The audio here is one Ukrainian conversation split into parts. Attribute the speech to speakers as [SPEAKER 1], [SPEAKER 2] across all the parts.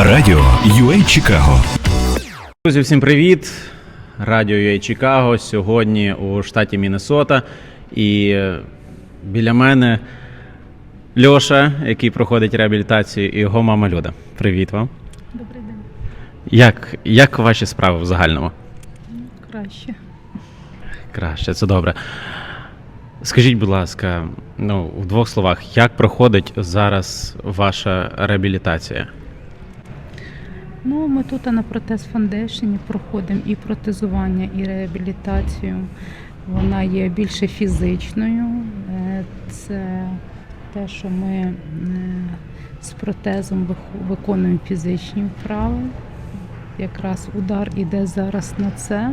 [SPEAKER 1] Радіо UA Чикаго.
[SPEAKER 2] Друзі, всім привіт! Радіо UA Чикаго сьогодні у штаті Міннесота. І е, біля мене Льоша, який проходить реабілітацію, і його мама Люда. Привіт вам.
[SPEAKER 3] Добрий день.
[SPEAKER 2] Як, як ваші справи в загальному?
[SPEAKER 3] Краще.
[SPEAKER 2] Краще, це добре. Скажіть, будь ласка, ну, в двох словах, як проходить зараз ваша реабілітація?
[SPEAKER 3] Ну, ми тут на протез фондейшені проходимо і протезування, і реабілітацію. Вона є більше фізичною. Е, Це те, що ми е, з протезом виконуємо фізичні вправи. Якраз удар іде зараз на це,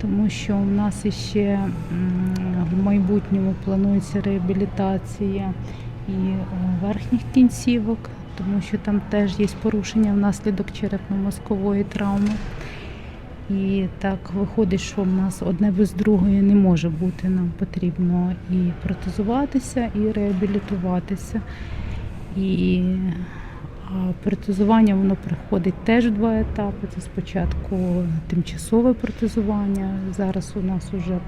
[SPEAKER 3] тому що у нас іще м, в майбутньому планується реабілітація і е, верхніх кінцівок, тому що там теж є порушення внаслідок черепно-мозкової травми. І так виходить, що в нас одне без другої не може бути. Нам потрібно і протезуватися, і реабілітуватися. І протезування воно приходить теж в два етапи. Це спочатку тимчасове протезування. Зараз у нас вже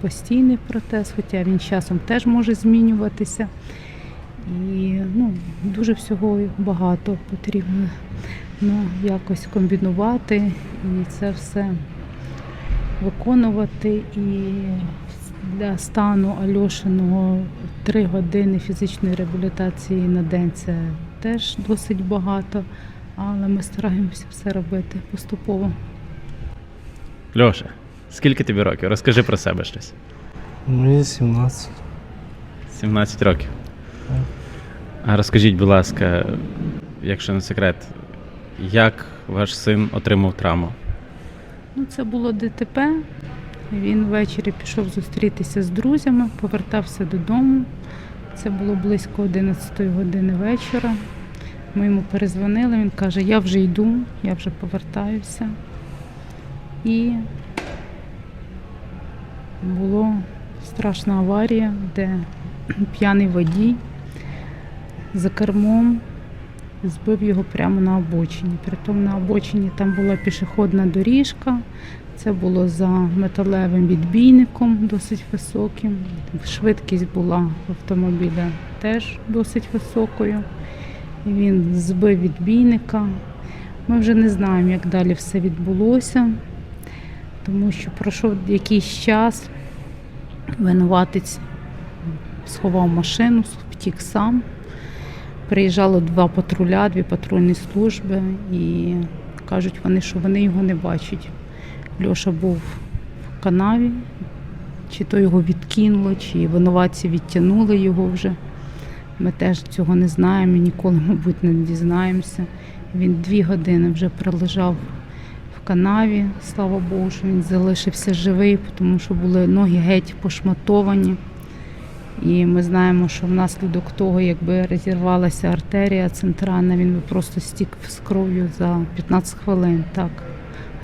[SPEAKER 3] постійний протез, хоча він часом теж може змінюватися. І ну, дуже всього багато потрібно ну, якось комбінувати і це все виконувати. І для стану Альошиного три години фізичної реабілітації на день це теж досить багато, але ми стараємося все робити поступово.
[SPEAKER 2] Льоша, скільки тобі років? Розкажи про себе щось.
[SPEAKER 4] Мені 17.
[SPEAKER 2] 17 років. А розкажіть, будь ласка, якщо не секрет, як ваш син отримав травму?
[SPEAKER 3] Ну, це було ДТП. Він ввечері пішов зустрітися з друзями, повертався додому. Це було близько 11 години вечора. Ми йому перезвонили, він каже, я вже йду, я вже повертаюся. І була страшна аварія, де п'яний водій за кермом збив його прямо на обочині. Притом на обочині там була пішохідна доріжка. Це було за металевим відбійником, досить високим. Швидкість була автомобіля теж досить високою. Він збив відбійника. Ми вже не знаємо, як далі все відбулося, тому що пройшов якийсь час, винуватець сховав машину, втік сам. Приїжджало два патруля, дві патрульні служби, і кажуть вони, що вони його не бачать. Льоша був в канаві, чи то його відкинуло, чи винуватці відтягнули його вже. Ми теж цього не знаємо і ніколи, мабуть, не дізнаємося. Він дві години вже пролежав в канаві. Слава Богу, що він залишився живий, тому що були ноги геть пошматовані. І ми знаємо, що внаслідок того, якби розірвалася артерія центральна, він би просто стік з кров'ю за 15 хвилин. Так,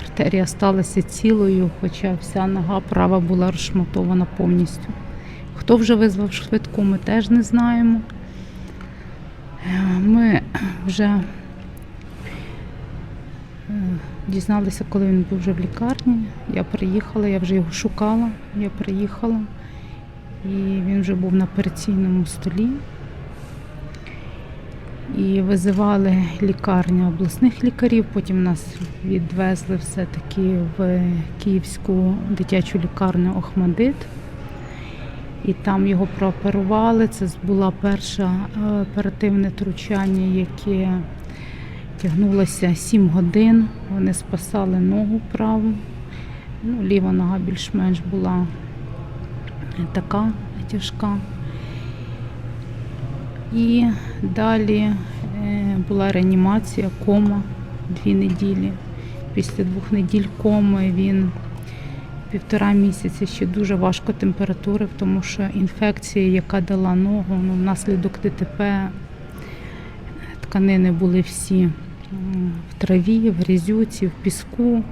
[SPEAKER 3] артерія сталася цілою, хоча вся нога права була розшматована повністю. Хто вже визвав швидку, ми теж не знаємо. Ми вже е, дізналися, коли він був вже в лікарні. Я приїхала, я вже його шукала. Я приїхала. І він вже був на операційному столі. І визивали лікарню обласних лікарів, потім нас відвезли все-таки в Київську дитячу лікарню Охмадит. І там його прооперували. Це була перша е, оперативне втручання, яке тягнулося 7 годин. Вони спасали ногу праву. Ну, ліва нога більш-менш була така тяжка. І далі е, була реанімація, кома дві неділі. Після двох неділь коми він півтора місяці ще дуже важко температури, тому що інфекція, яка дала ногу, ну, внаслідок ДТП тканини були всі в траві, в грязюці, в піску.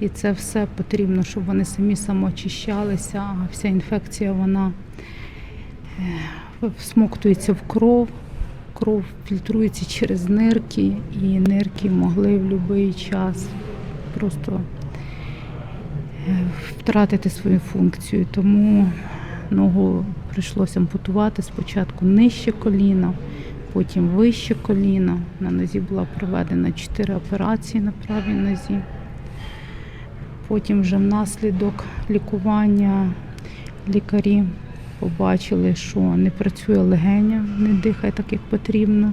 [SPEAKER 3] І це все потрібно, щоб вони самі самоочищалися, а вся інфекція вона е, всмоктується в кров. кров фільтрується через нирки, і нирки могли в будь-який час просто е, втратити свою функцію. Тому ногу прийшлося ампутувати спочатку нижче коліна, потім вище коліна. На нозі була проведена 4 операції на правій нозі. Потім вже внаслідок лікування лікарі побачили, що не працює легеня, не дихає так, як потрібно.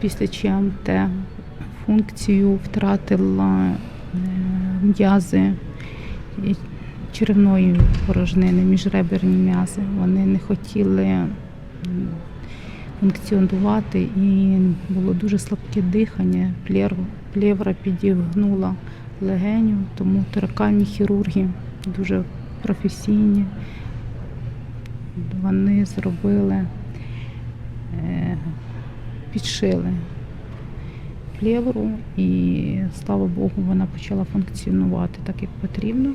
[SPEAKER 3] Після ЧМТ функцію втратила е, м'язи черевної порожнини, міжреберні м'язи. Вони не хотіли функціонувати і було дуже слабке дихання. Плєр- Плевра підігнула легеню, тому торакальні хірурги дуже професійні. Вони зробили, е, підшили плевру і, слава Богу, вона почала функціонувати так, як потрібно.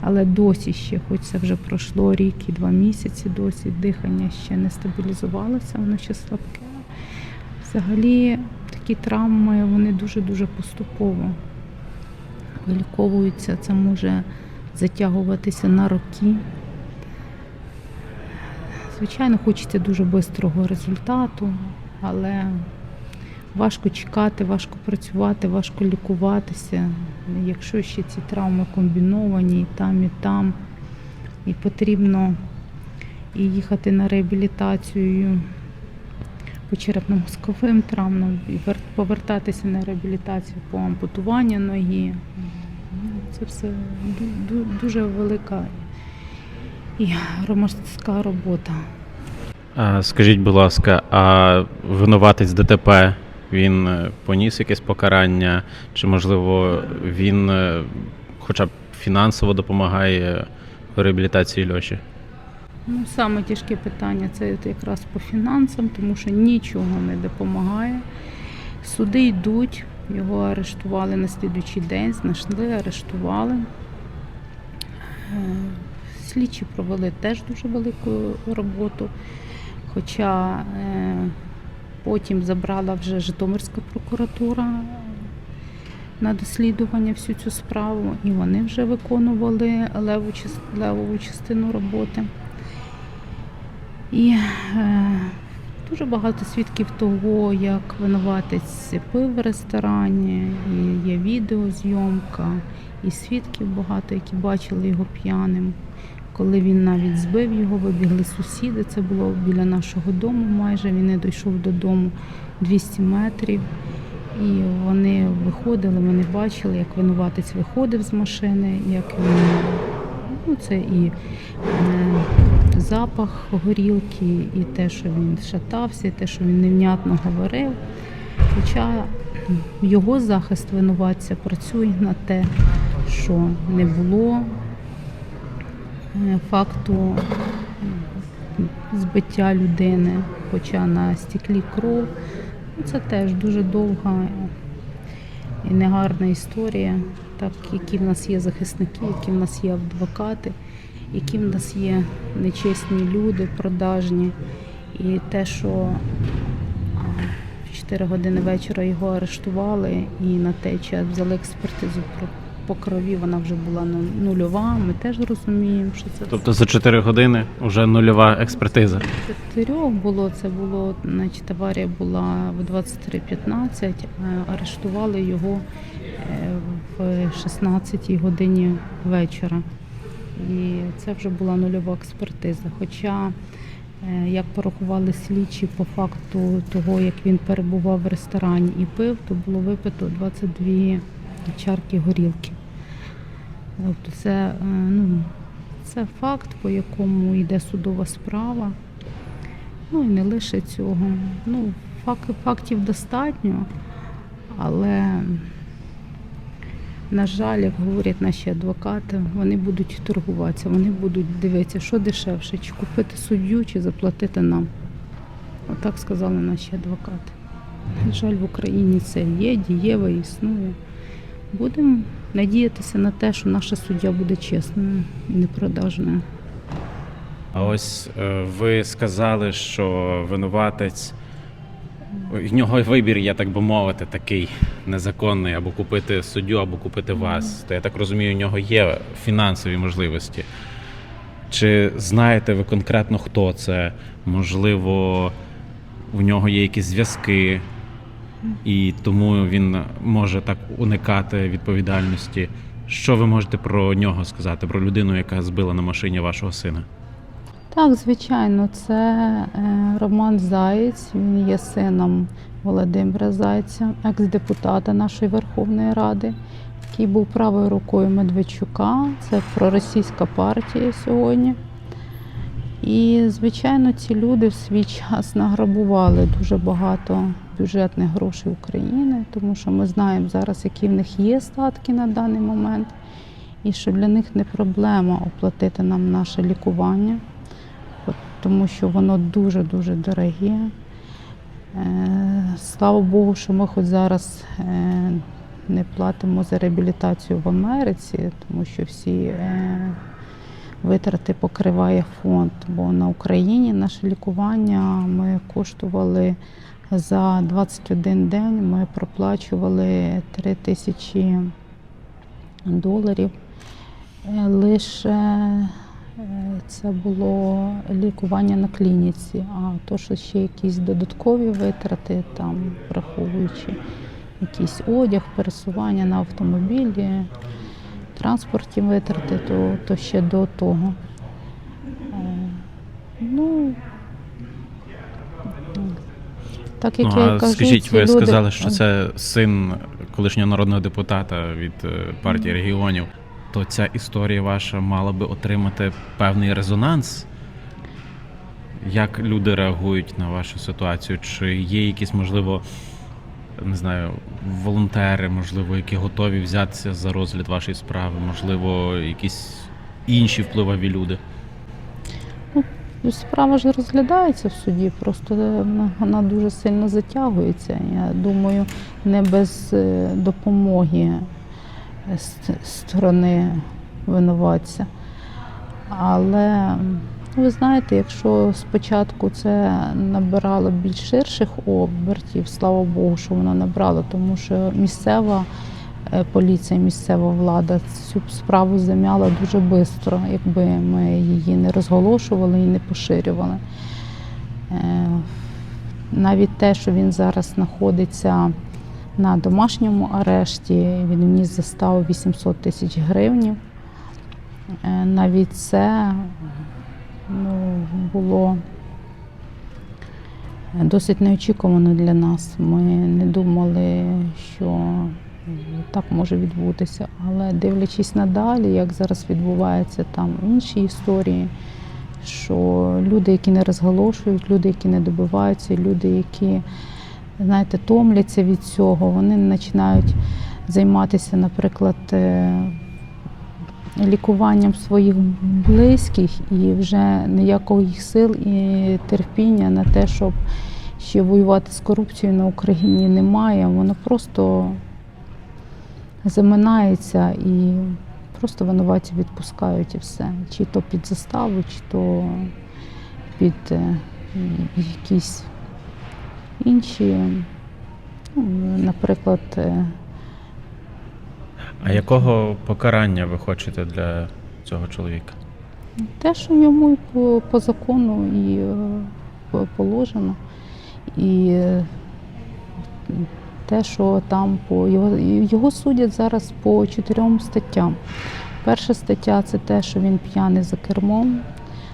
[SPEAKER 3] Але досі ще, хоч це вже пройшло рік і два місяці, досі дихання ще не стабілізувалося, воно ще слабке. Взагалі такі травми вони дуже-дуже поступово виліковуються. Це може затягуватися на роки. Звичайно, хочеться дуже швидкого результату, але важко чекати, важко працювати, важко лікуватися. Якщо ще ці травми комбіновані і там, і там, і потрібно і їхати на реабілітацію черепно-мозковим травмам, повертатися на реабілітацію по ампутуванню ноги. Ну, Це все ду- ду- дуже велика і громадська робота.
[SPEAKER 2] А, скажіть, будь ласка, а винуватець ДТП він е, поніс якесь покарання, чи можливо він е, хоча б фінансово допомагає реабілітації Льоші?
[SPEAKER 3] Ну, саме тяжке питання це якраз по фінансам, тому що нічого не допомагає. Суди йдуть, його арештували на слідуючий день, знайшли, арештували. Е, Слідчі провели теж дуже велику роботу. Хоча е, потім забрала вже Житомирська прокуратура на дослідування всю цю справу, і вони вже виконували леву, частину роботи. І е, дуже багато свідків того, як винуватець пив в ресторані, і є відеозйомка, і свідків багато, які бачили його п'яним. Коли він навіть збив його, вибігли сусіди. Це було біля нашого дому майже. Він не дійшов додому 200 метрів. І вони виходили, вони бачили, як винуватець виходив з машини, як він ну, це і е, запах горілки, і те, що він шатався, і те, що він невнятно говорив. Хоча його захист винуватця працює на те, що не було е, факту збиття людини, хоча на стеклі кров. Ну, Це теж дуже довга і негарна історія, так які в нас є захисники, які в нас є адвокати, які в нас є нечесні люди, продажні. І те, що в 4 години вечора його арештували і на той час взяли експертизу про- по крові, вона вже була ну- нульова. Ми теж розуміємо, що це
[SPEAKER 2] Тобто за 4 години вже нульова експертиза.
[SPEAKER 3] чотирьох було. Це було, значить, аварія була в 23.15, е, арештували його е, в 16 годині вечора. І це вже була нульова експертиза. Хоча, е, як порахували слідчі по факту того, як він перебував в ресторані і пив, то було випито 22 чарки горілки. Тобто це, е, ну, це факт, по якому йде судова справа. Ну і не лише цього. Ну, фак- фактів достатньо, але, на жаль, як говорять наші адвокати, вони будуть торгуватися, вони будуть дивитися, що дешевше, чи купити суддю, чи заплатити нам. Отак сказали наші адвокати. На жаль, в Україні це є, дієво існує. Будемо надіятися на те, що наша суддя буде чесною і непродажною.
[SPEAKER 2] А ось е, ви сказали, що винуватець в нього вибір, є, так би мовити, такий незаконний, або купити суддю, або купити вас. То я так розумію, у нього є фінансові можливості. Чи знаєте ви конкретно, хто це? Можливо, у нього є якісь зв'язки, і тому він може так уникати відповідальності. Що ви можете про нього сказати, про людину, яка збила на машині вашого сина?
[SPEAKER 3] Так, звичайно, це е, Роман Заєць. Він є сином Володимира Зайця, екс-депутата нашої Верховної Ради, який був правою рукою Медведчука. Це проросійська партія сьогодні. І, звичайно, ці люди в свій час награбували дуже багато бюджетних грошей України, тому що ми знаємо зараз, які в них є статки на даний момент, і що для них не проблема оплатити нам наше лікування тому що воно дуже-дуже дороге. Е, Слава Богу, що ми хоч зараз е, не платимо за реабілітацію в Америці, тому що всі е, витрати покриває фонд. Бо на Україні наше лікування ми коштували за 21 день, ми проплачували 3 тисячі доларів. Лише це було лікування на клініці, а то, що ще якісь додаткові витрати, там враховуючи якийсь одяг, пересування на автомобілі, транспортні витрати, то, то ще до того. Е, Ну, так як
[SPEAKER 2] ну,
[SPEAKER 3] я
[SPEAKER 2] а
[SPEAKER 3] кажу,
[SPEAKER 2] скажіть, ви
[SPEAKER 3] люди-
[SPEAKER 2] сказали, що це син колишнього народного депутата від е, партії регіонів. То ця історія ваша мала би отримати певний резонанс. Як люди реагують на вашу ситуацію? Чи є якісь, можливо, не знаю, волонтери, можливо, які готові взятися за розгляд вашої справи, можливо, якісь інші впливові люди?
[SPEAKER 3] Ну, Справа ж розглядається в суді, просто вона- вона дуже сильно затягується. Я думаю, не без е, допомоги з сторони винуватця. Але ви знаєте, якщо спочатку це набирало більш ширших обертів, слава Богу, що воно набрало, тому що місцева е, поліція, місцева влада цю справу зам'яла дуже швидко, якби ми її не розголошували і не поширювали. Е, Навіть те, що він зараз знаходиться на домашньому арешті, він вніс заставу 800 тисяч гривень. Навіть це ну, було досить неочікувано для нас. Ми не думали, що так може відбутися. Але дивлячись надалі, як зараз відбуваються там інші історії, що люди, які не розголошують, люди, які не добиваються, люди, які знаєте, томляться від цього, вони починають займатися, наприклад, е, лікуванням своїх близьких і вже ніякого їх сил і терпіння на те, щоб ще воювати з корупцією на Україні немає. Воно просто заминається і просто винуватці відпускають і все. Чи то під заставу, чи то під е, якісь інші, ну, наприклад, е,
[SPEAKER 2] А якого покарання ви хочете для цього чоловіка?
[SPEAKER 3] те, що йому по, по закону і е, положено, і е, те, що там по його, його судять зараз по чотирьом статтям. Перша стаття це те, що він п'яний за кермом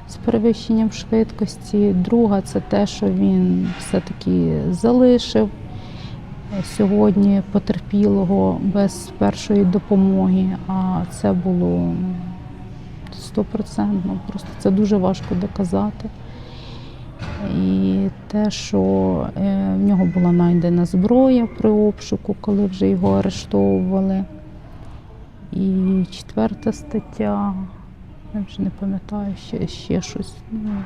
[SPEAKER 3] з перевищенням швидкості. Друга це те, що він все-таки залишив сьогодні потерпілого без першої допомоги, а це було стопроцентно. Просто це дуже важко доказати. І те, що е, в нього була знайдена зброя при обшуку, коли вже його арештовували. І четверта стаття, я вже не пам'ятаю ще, ще щось. Ну,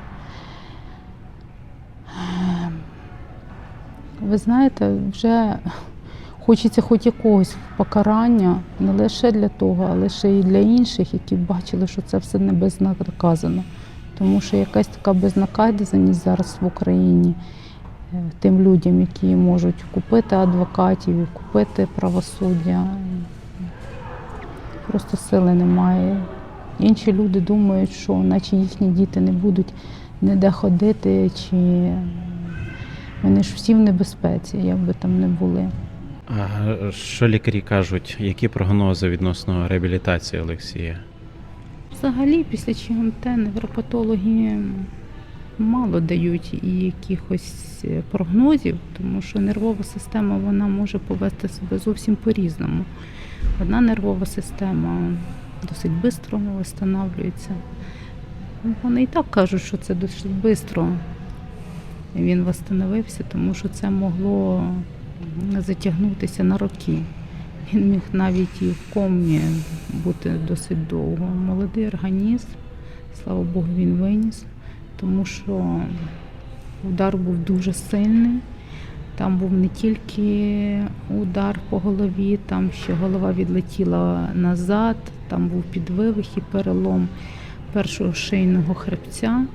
[SPEAKER 3] ем, ви знаєте, вже хочеться хоч якогось покарання, не лише для того, а лише і для інших, які бачили, що це все не безнаказано. Тому що якась така безнаказаність зараз в Україні е, тим людям, які можуть купити адвокатів, купити правосуддя. Просто сили немає. Інші люди думають, що наче їхні діти не будуть ніде ходити, чи вони ж всі в небезпеці, як би там не були.
[SPEAKER 2] А що лікарі кажуть? Які прогнози відносно реабілітації Олексія?
[SPEAKER 3] Взагалі, після ЧМТ невропатологи мало дають і якихось е, прогнозів, тому що нервова система вона може повести себе зовсім по-різному. Одна нервова система досить швидко встановлюється. Вони і так кажуть, що це досить швидко. Він встановився, тому що це могло затягнутися на роки. Він міг навіть і в комі бути досить довго. Молодий організм, слава Богу, він виніс, тому що удар був дуже сильний. Там був не тільки удар по голові, там ще голова відлетіла назад, там був підвивих і перелом першого шийного хребця.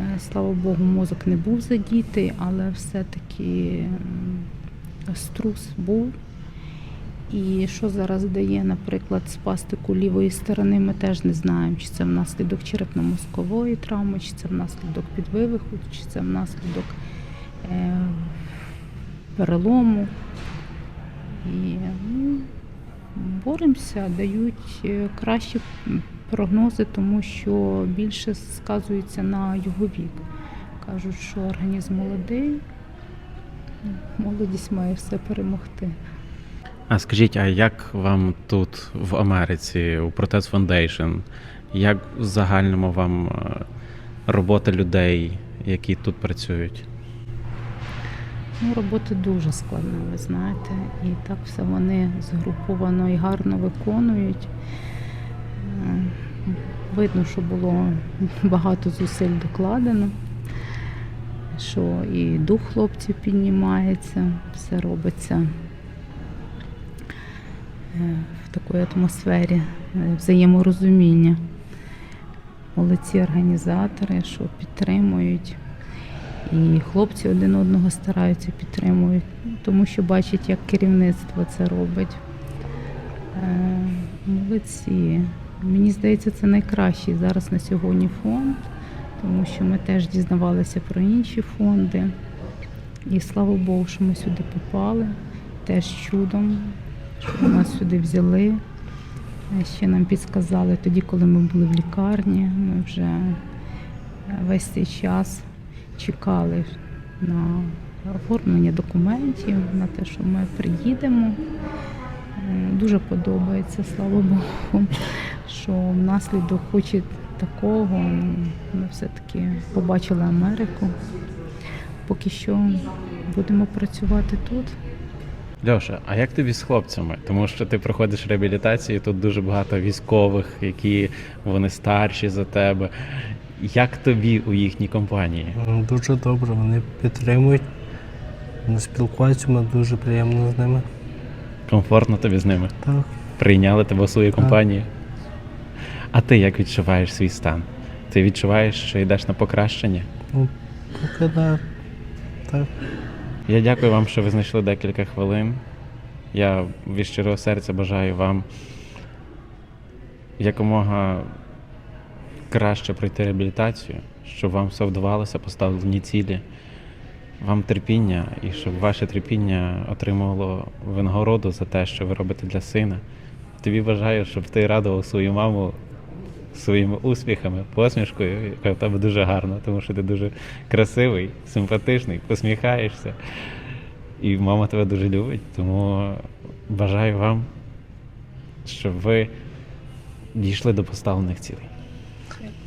[SPEAKER 3] Е, Слава Богу, мозок не був задітий, але все-таки струс був. І що зараз дає, наприклад, спастику лівої сторони, ми теж не знаємо, чи це внаслідок черепно-мозкової травми, чи це внаслідок підвивиху, чи це внаслідок е, перелому. І ну, боремося, дають е, кращі прогнози, тому що більше сказується на його вік. Кажуть, що організм молодий, молодість має все перемогти.
[SPEAKER 2] А скажіть, а як вам тут в Америці у Протез Foundation? Як в загальному вам е, робота людей, які тут працюють?
[SPEAKER 3] Ну, робота дуже складна, ви знаєте, і так все вони згруповано і гарно виконують. Е, Видно, що було багато зусиль докладено, що і дух хлопців піднімається, все робиться е, в такій атмосфері взаєморозуміння. Молодці організатори, що підтримують. І хлопці один одного стараються підтримують, тому що бачать, як керівництво це робить. Е, Молодці. Мені здається, це найкращий зараз на сьогодні фонд, тому що ми теж дізнавалися про інші фонди. І слава Богу, що ми сюди попали. Теж чудом, що нас сюди взяли. Ще нам підсказали тоді, коли ми були в лікарні. Ми вже весь цей час чекали на оформлення документів, на те, що ми приїдемо. Е, Дуже подобається, слава Богу, що внаслідок хоч і такого ми все-таки побачили Америку. Поки що будемо працювати тут.
[SPEAKER 2] Льоша, а як тобі з хлопцями? Тому що ти проходиш реабілітацію, тут дуже багато військових, які вони старші за тебе. Як тобі у їхній компанії?
[SPEAKER 4] Дуже добре, вони підтримують. Вони спілкуються, ми дуже приємно з ними.
[SPEAKER 2] Комфортно тобі з ними?
[SPEAKER 4] Так.
[SPEAKER 2] Прийняли тебе в свою компанію? А ти як відчуваєш свій стан? Ти відчуваєш, що йдеш на покращення?
[SPEAKER 4] Ну, поки да. Так.
[SPEAKER 2] Я дякую вам, що ви знайшли декілька хвилин. Я від щирого серця бажаю вам якомога краще пройти реабілітацію, щоб вам все вдавалося, поставлені цілі, вам терпіння і щоб ваше терпіння отримувало винагороду за те, що ви робите для сина. Тобі бажаю, щоб ти радував свою маму своїми успіхами, посмішкою, яка в тебе дуже гарна, тому що ти дуже красивий, симпатичний, посміхаєшся. І мама тебе дуже любить. Тому бажаю вам, щоб ви дійшли до поставлених цілей.